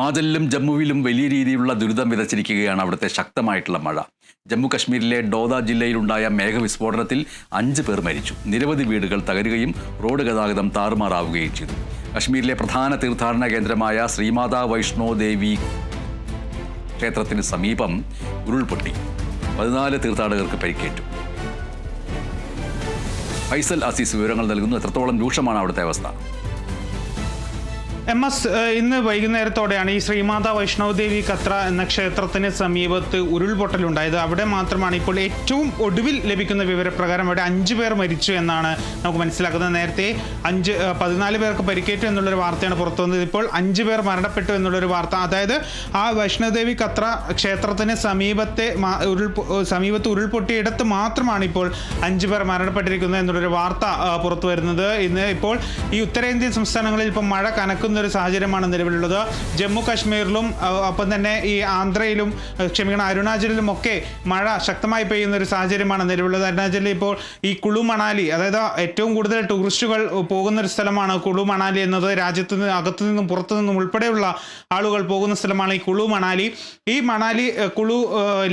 ഹിമാചലിലും ജമ്മുവിലും വലിയ രീതിയിലുള്ള ദുരിതം വിതച്ചിരിക്കുകയാണ് അവിടുത്തെ ശക്തമായിട്ടുള്ള മഴ. ജമ്മു കശ്മീരിലെ ഡോദ ജില്ലയിലുണ്ടായ മേഘവിസ്ഫോടനത്തിൽ അഞ്ച് പേർ മരിച്ചു. നിരവധി വീടുകൾ തകരുകയും റോഡ് ഗതാഗതം താറുമാറാവുകയും ചെയ്തു. കശ്മീരിലെ പ്രധാന തീർത്ഥാടന കേന്ദ്രമായ ശ്രീമാതാ വൈഷ്ണോ ദേവി ക്ഷേത്രത്തിന് സമീപം ഉരുൾപൊട്ടി. പതിനാല് തീർത്ഥാടകർക്ക് പരിക്കേറ്റു. ഫൈസൽ അസീസ് വിവരങ്ങൾ നൽകുന്നു. എത്രത്തോളം രൂക്ഷമാണ് അവിടുത്തെ അവസ്ഥ? എം എസ് ഇന്ന് വൈകുന്നേരത്തോടെയാണ് ഈ ശ്രീമാതാ വൈഷ്ണവദേവി കത്ര എന്ന ക്ഷേത്രത്തിന് സമീപത്ത് ഉരുൾപൊട്ടലുണ്ടായത്. അവിടെ മാത്രമാണ് ഇപ്പോൾ ഏറ്റവും ഒടുവിൽ ലഭിക്കുന്ന വിവരപ്രകാരം അവിടെ അഞ്ച് പേർ മരിച്ചു എന്നാണ് നമുക്ക് മനസ്സിലാക്കുന്നത്. നേരത്തെ അഞ്ച് പതിനാല് പേർക്ക് പരിക്കേറ്റു എന്നുള്ളൊരു വാർത്തയാണ് പുറത്തു വന്നത്. ഇപ്പോൾ അഞ്ച് പേർ മരണപ്പെട്ടു എന്നുള്ളൊരു വാർത്ത. അതായത് ആ വൈഷ്ണവദേവി കത്ര ക്ഷേത്രത്തിന് സമീപത്തെ ഉരുൾ സമീപത്ത് ഉരുൾപൊട്ടിയിടത്ത് മാത്രമാണ് ഇപ്പോൾ അഞ്ച് പേർ മരണപ്പെട്ടിരിക്കുന്നത് എന്നുള്ളൊരു വാർത്ത പുറത്തു വരുന്നത്. ഇന്ന് ഇപ്പോൾ ഈ ഉത്തരേന്ത്യൻ സംസ്ഥാനങ്ങളിൽ ഇപ്പോൾ മഴ കനക്കുന്ന ഒരു സാഹചര്യമാണ് നിലവിലുള്ളത്. ജമ്മു കാശ്മീരിലും ഒപ്പം തന്നെ ഈ ആന്ധ്രയിലും ക്ഷമിക്കണം അരുണാചലിലും ഒക്കെ മഴ ശക്തമായി പെയ്യുന്ന ഒരു സാഹചര്യമാണ് നിലവിലുള്ളത്. അരുണാചലിൽ ഇപ്പോൾ ഈ കുളു മണാലി അതായത് ഏറ്റവും കൂടുതൽ ടൂറിസ്റ്റുകൾ പോകുന്ന ഒരു സ്ഥലമാണ് കുളു മണാലി എന്നത്. രാജ്യത്ത് നിന്ന് അകത്തു നിന്നും പുറത്തു നിന്നും ഉൾപ്പെടെയുള്ള ആളുകൾ പോകുന്ന സ്ഥലമാണ് ഈ കുളു മണാലി. ഈ മണാലി കുളു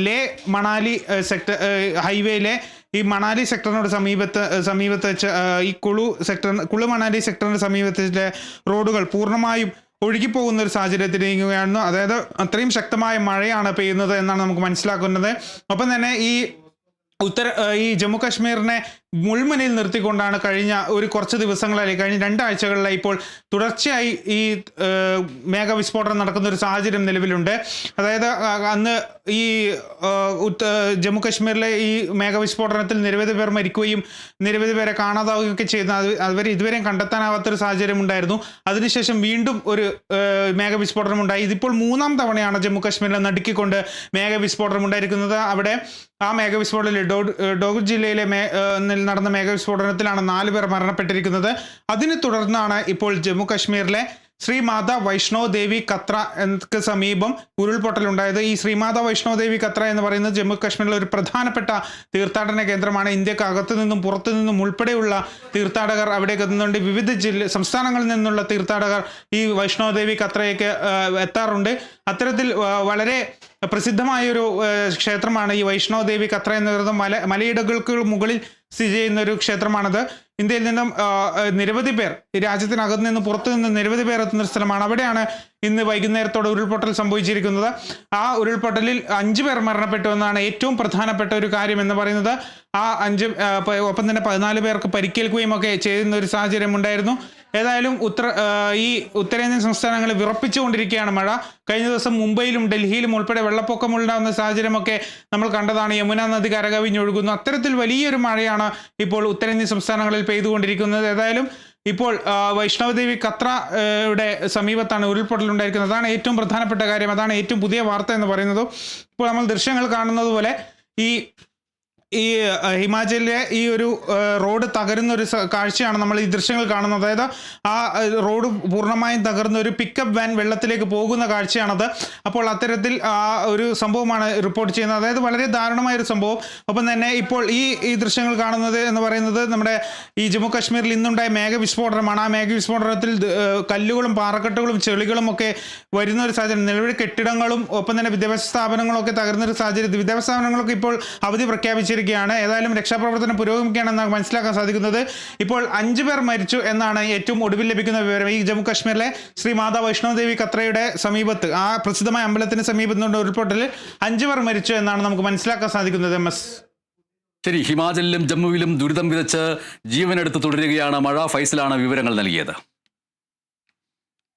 ലേ മണാലി സെക്ടർ ഹൈവേയിലെ ഈ മണാലി സെക്ടറിനോട് സമീപത്ത് സമീപത്ത് ഈ കുളു സെക്ടർ കുളു മണാലി സെക്ടറിന് സമീപത്തിലെ റോഡുകൾ പൂർണമായും ഒഴുകിപ്പോകുന്ന ഒരു സാഹചര്യത്തിലിരിക്കുകയാണ് അതായത് അത്രയും ശക്തമായ മഴയാണ് പെയ്യുന്നത് എന്നാണ് നമുക്ക് മനസ്സിലാക്കുന്നത്. ഒപ്പം തന്നെ ഈ ഉത്തര ഈ ജമ്മു കാശ്മീരിനെ മുൾമുനയിൽ നിർത്തിക്കൊണ്ടാണ് കഴിഞ്ഞ ഒരു കുറച്ച് ദിവസങ്ങളായി കഴിഞ്ഞ രണ്ടാഴ്ചകളിലായി ഇപ്പോൾ തുടർച്ചയായി ഈ മേഘവിസ്ഫോടനം നടക്കുന്ന ഒരു സാഹചര്യം നിലവിലുണ്ട്. അതായത് അന്ന് ഈ ജമ്മു കാശ്മീരിലെ ഈ മേഘവിസ്ഫോടനത്തിൽ നിരവധി പേർ മരിക്കുകയും നിരവധി പേരെ കാണാതാവുകയും ഒക്കെ ചെയ്യുന്ന അത് അതുവരെ ഇതുവരെയും കണ്ടെത്താനാവാത്തൊരു സാഹചര്യം ഉണ്ടായിരുന്നു. അതിനുശേഷം വീണ്ടും ഒരു മേഘവിസ്ഫോടനം ഉണ്ടായി. ഇതിപ്പോൾ മൂന്നാം തവണയാണ് ജമ്മു കാശ്മീരിനെ നടുക്കിക്കൊണ്ട് മേഘവിസ്ഫോടനം ഉണ്ടായിരിക്കുന്നത്. അവിടെ ആ മേഘവിസ്ഫോടനത്തിൽ ഡോഗ് ജില്ലയിലെ മേ ഏഹ് നടന്ന മേഘവിസ്ഫോടനത്തിലാണ് നാല് പേർ മരണപ്പെട്ടിരിക്കുന്നത്. അതിനെ തുടർന്നാണ് ഇപ്പോൾ ജമ്മു കാശ്മീരിലെ ശ്രീമാത വൈഷ്ണോ ദേവി കത്ര എന്നക്ക് സമീപം ഉരുൾപൊട്ടലുണ്ടായത്. ഈ ശ്രീമാത വൈഷ്ണോ ദേവി കത്ര എന്ന് പറയുന്നത് ജമ്മു കാശ്മീരിലെ ഒരു പ്രധാനപ്പെട്ട തീർത്ഥാടന കേന്ദ്രമാണ്. ഇന്ത്യയ്ക്ക് അകത്തു നിന്നും പുറത്തു നിന്നും ഉൾപ്പെടെയുള്ള തീർത്ഥാടകർ അവിടേക്ക് എത്തുന്നുണ്ട്. വിവിധ ജില്ല സംസ്ഥാനങ്ങളിൽ നിന്നുള്ള തീർത്ഥാടകർ ഈ വൈഷ്ണോ ദേവി കത്രയ്ക്ക് എത്താറുണ്ട്. അത്തരത്തിൽ വളരെ പ്രസിദ്ധമായൊരു ക്ഷേത്രമാണ് ഈ വൈഷ്ണോദേവി കത്ര എന്ന് പറയുന്നത്. മല മലയിടകൾക്ക് മുകളിൽ സ്ഥിതി ചെയ്യുന്ന ഒരു ക്ഷേത്രമാണത്. ഇന്ത്യയിൽ നിന്നും നിരവധി പേർ രാജ്യത്തിനകത്ത് നിന്ന് പുറത്തു നിന്ന് നിരവധി പേർ എത്തുന്ന ഒരു സ്ഥലമാണ്. അവിടെയാണ് ഇന്ന് വൈകുന്നേരത്തോടെ ഉരുൾപൊട്ടൽ സംഭവിച്ചിരിക്കുന്നത്. ആ ഉരുൾപൊട്ടലിൽ അഞ്ചു പേർ മരണപ്പെട്ടു എന്നാണ് ഏറ്റവും പ്രധാനപ്പെട്ട ഒരു കാര്യം എന്ന് പറയുന്നത്. ആ അഞ്ച് ഒപ്പം തന്നെ പതിനാല് പേർക്ക് പരിക്കേൽക്കുകയും ഒക്കെ ചെയ്യുന്ന ഒരു സാഹചര്യം ഉണ്ടായിരുന്നു. ഏതായാലും ഉത്തര ഈ ഉത്തരേന്ത്യൻ സംസ്ഥാനങ്ങൾ വിറപ്പിച്ചുകൊണ്ടിരിക്കുകയാണ് മഴ. കഴിഞ്ഞ ദിവസം മുംബൈയിലും ഡൽഹിയിലും ഉൾപ്പെടെ വെള്ളപ്പൊക്കം ഉണ്ടാകുന്ന സാഹചര്യമൊക്കെ നമ്മൾ കണ്ടതാണ്. യമുന നദി കരകവിഞ്ഞൊഴുകുന്നു അത്തരത്തിൽ വലിയൊരു മഴയാണ് ഇപ്പോൾ ഉത്തരേന്ത്യൻ സംസ്ഥാനങ്ങളിൽ പെയ്തുകൊണ്ടിരിക്കുന്നത്. ഏതായാലും ഇപ്പോൾ വൈഷ്ണവദേവി കത്രയുടെ സമീപത്താണ് ഉരുൾപൊട്ടൽ ഉണ്ടായിരിക്കുന്നത് അതാണ് ഏറ്റവും പ്രധാനപ്പെട്ട കാര്യം. അതാണ് ഏറ്റവും പുതിയ വാർത്ത എന്ന് പറയുന്നത് ഇപ്പോൾ നമ്മൾ ദൃശ്യങ്ങൾ കാണുന്നത് പോലെ ഈ ഈ ഹിമാചലിലെ ഈ ഒരു റോഡ് തകരുന്ന ഒരു കാഴ്ചയാണ് നമ്മൾ ഈ ദൃശ്യങ്ങൾ കാണുന്നത്. അതായത് ആ റോഡ് പൂർണമായും തകർന്ന ഒരു പിക്കപ്പ് വാൻ വെള്ളത്തിലേക്ക് പോകുന്ന കാഴ്ചയാണത്. അപ്പോൾ അത്തരത്തിൽ ആ ഒരു സംഭവമാണ് റിപ്പോർട്ട് ചെയ്യുന്നത്. അതായത് വളരെ ദാരുണമായ ഒരു സംഭവം. ഒപ്പം തന്നെ ഇപ്പോൾ ഈ ഈ ദൃശ്യങ്ങൾ കാണുന്നത് എന്ന് പറയുന്നത് നമ്മുടെ ഈ ജമ്മു കാശ്മീരിൽ ഇന്നുണ്ടായ മേഘവിസ്ഫോടനമാണ് ആ മേഘവിസ്ഫോടനത്തിൽ കല്ലുകളും പാറക്കെട്ടുകളും ചെളികളും ഒക്കെ വരുന്ന ഒരു സാഹചര്യം. നിലവിൽ കെട്ടിടങ്ങളും ഒപ്പം തന്നെ വിദ്യാഭ്യാസ സ്ഥാപനങ്ങളും ഒക്കെ ഒരു സാഹചര്യത്തിൽ വിദ്യാഭ്യാസ സ്ഥാപനങ്ങളൊക്കെ ഇപ്പോൾ അവധി പ്രഖ്യാപിച്ചിരിക്കുകയാണ് ഏതായാലും രക്ഷാപ്രവർത്തനം പുരോഗമിക്കുകയാണെന്ന് മനസ്സിലാക്കാൻ സാധിക്കുന്നത്. ഇപ്പോൾ അഞ്ചു പേർ മരിച്ചു എന്നാണ് ഏറ്റവും ഒടുവിൽ ലഭിക്കുന്ന വിവരം. ഈ ജമ്മു കാശ്മീരിലെ ശ്രീ മാതാ വൈഷ്ണവദേവി കത്രയുടെ സമീപത്ത് ആ പ്രസിദ്ധമായ അമ്പലത്തിന് സമീപത്തുള്ള ഉരുൾപൊട്ടലിൽ അഞ്ചു പേർ മരിച്ചു എന്നാണ് നമുക്ക് മനസ്സിലാക്കാൻ സാധിക്കുന്നത് എം എസ്. ശരി ഹിമാചലിലും ജമ്മുവിലും ദുരിതം വിതച്ച് ജീവനെടുത്ത് തുടരുകയാണ് മഴ. ഫൈസലാണ് വിവരങ്ങൾ നൽകിയത്.